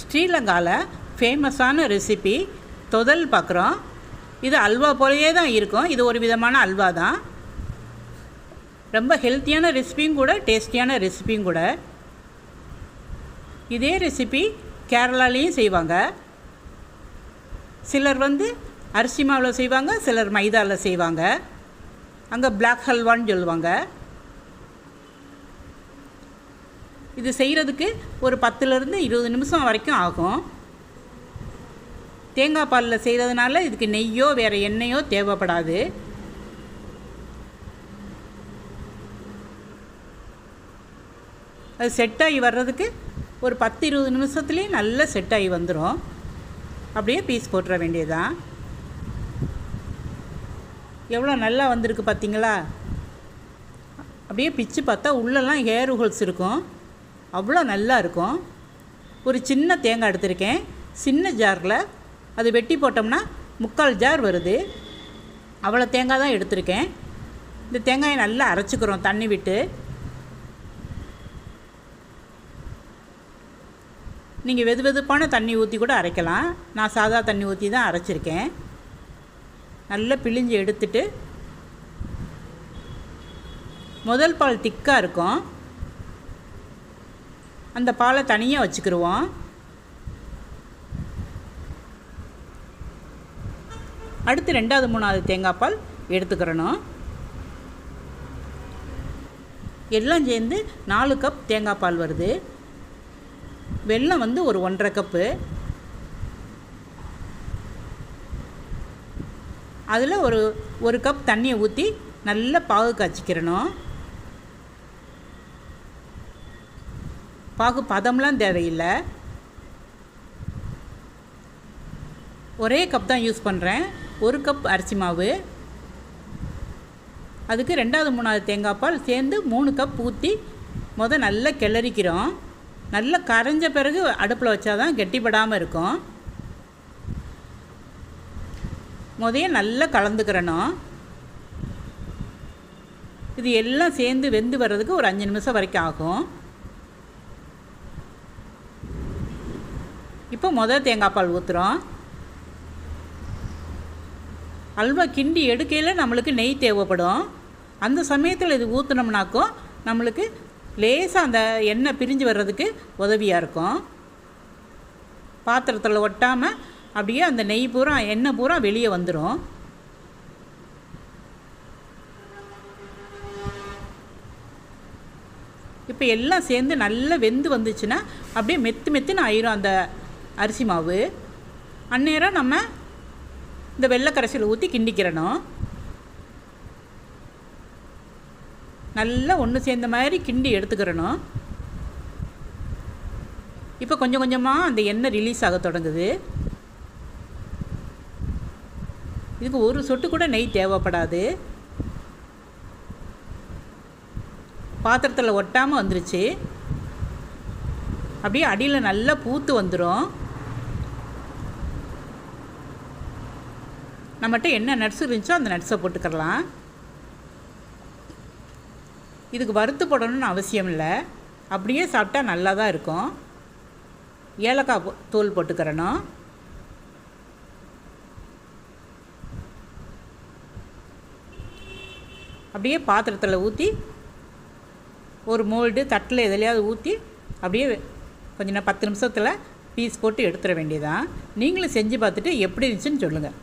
ஸ்ரீலங்காவில் ஃபேமஸான ரெசிபி தொதல் பார்க்குறோம் இது அல்வா போலயே தான் இருக்கும். இது ஒரு விதமான அல்வா தான். ரொம்ப ஹெல்த்தியான ரெசிபியும் கூட டேஸ்டியான ரெசிபியும் கூட. இதே ரெசிபி கேரளாலேயும் செய்வாங்க. சிலர் வந்து அரிசி மாவில் செய்வாங்க சிலர் மைதாவில் செய்வாங்க. அங்கே பிளாக் ஹல்வான்னு சொல்லுவாங்க. இது செய்கிறதுக்கு ஒரு பத்துலேருந்து இருபது நிமிஷம் வரைக்கும் ஆகும். தேங்காய் பாலில் செய்கிறதுனால இதுக்கு நெய்யோ வேறு எண்ணெயோ தேவைப்படாது. அது செட் ஆகி வர்றதுக்கு ஒரு பத்து இருபது நிமிஷத்துலேயே நல்லா செட் ஆகி வந்துடும் அப்படியே பீஸ் போட்டுற வேண்டியதுதான். எவ்வளோ நல்லா வந்திருக்கு பார்த்தீங்களா? அப்படியே பிச்சு பார்த்தா உள்ளெல்லாம் ஹேர் ஹோல்ஸ் இருக்கும். அவ்வளோ நல்லா இருக்கும் ஒரு சின்ன தேங்காய் எடுத்திருக்கேன். சின்ன ஜாரில் அது வெட்டி போட்டோம்னா முக்கால் ஜார் வருது. அவ்வளோ தேங்காய் தான் எடுத்திருக்கேன். இந்த தேங்காயை நல்லா அரைச்சிக்கிறோம் தண்ணி விட்டு. நீங்கள் வெது வெதுப்பான தண்ணி ஊற்றி கூட அரைக்கலாம். நான் சாதா தண்ணி ஊற்றி தான் அரைச்சிருக்கேன். நல்லா பிழிஞ்சு எடுத்துட்டு முதல் பால் திக்காக இருக்கும். அந்த பாலை தனியாக வச்சுக்கிடுவோம் அடுத்து ரெண்டாவது மூணாவது தேங்காய் பால் எடுத்துக்கிறணும். எல்லாம் சேர்ந்து நாலு கப் தேங்காய் பால் வருது. வெல்லம் வந்து ஒரு ஒன்றரை கப்பு. அதில் ஒரு ஒரு கப் தண்ணியை ஊற்றி நல்லா பாகு காய்ச்சிக்கிறணும். பாகு பதம்லாம் தேவையில்லை. ஒரே கப் தான் யூஸ் பண்ணுறேன் ஒரு கப் அரிசி மாவு. அதுக்கு ரெண்டாவது மூணாவது தேங்காய் பால் சேர்ந்து மூணு கப் ஊற்றி முத நல்லா கிளறிக்கிறோம். நல்லா கரைஞ்ச பிறகு அடுப்பில் வச்சாதான் கெட்டிப்படாமல் இருக்கும். முதைய நல்லா கலந்துக்கிறணும். இது எல்லாம் சேர்ந்து வெந்து வர்றதுக்கு ஒரு அஞ்சு நிமிஷம் வரைக்கும் ஆகும். இப்போ முதல் தேங்காய் பால் ஊற்றுறோம் அல்வா கிண்டி எடுக்கையில் நம்மளுக்கு நெய் தேவைப்படும். அந்த சமயத்தில் இது ஊற்றுனோம்னாக்கும் நம்மளுக்கு லேசாக அந்த எண்ணெய் பிரிஞ்சு வர்றதுக்கு உதவியாக இருக்கும். பாத்திரத்தில் ஒட்டாமல் அப்படியே அந்த நெய் பூரா எண்ணெய் பூரா வெளியே வந்துடும் இப்போ எல்லாம் சேர்ந்து நல்லா வெந்து வந்துச்சுன்னா அப்படியே மெத்து மெத்துன்னு ஆயிரும் அந்த அரிசி மாவு. அந்நேரம் நம்ம இந்த வெள்ளைக்கரைசல் ஊற்றி கிண்டிக்கிறணும். நல்லா ஒன்று சேர்ந்த மாதிரி கிண்டி எடுத்துக்கிறணும். இப்போ கொஞ்சம் கொஞ்சமாக அந்த எண்ணெய் ரிலீஸ் ஆக தொடங்குது. இதுக்கு ஒரு சொட்டு கூட நெய் தேவைப்படாது. பாத்திரத்தில் ஒட்டாமல் வந்துருச்சு. அப்படியே அடியில் நல்லா பூத்து வந்துடும் நம்மகிட்ட என்ன நட்ஸ் இருந்துச்சோ அந்த நட்ஸை போட்டுக்கிறலாம். இதுக்கு வறுத்து போடணும்னு அவசியம் இல்லை. அப்படியே சாப்பிட்டா நல்லா தான் இருக்கும். ஏலக்காய் போ தூள் போட்டுக்கிறணும். அப்படியே பாத்திரத்தில் ஊற்றி ஒரு மோல்டு தட்டில் எதுலையாவது ஊற்றி அப்படியே கொஞ்சம் பத்து நிமிஷத்தில் பீஸ் போட்டு எடுத்துட வேண்டியதான் நீங்களும் செஞ்சு பார்த்துட்டு எப்படி இருந்துச்சுன்னு சொல்லுங்கள்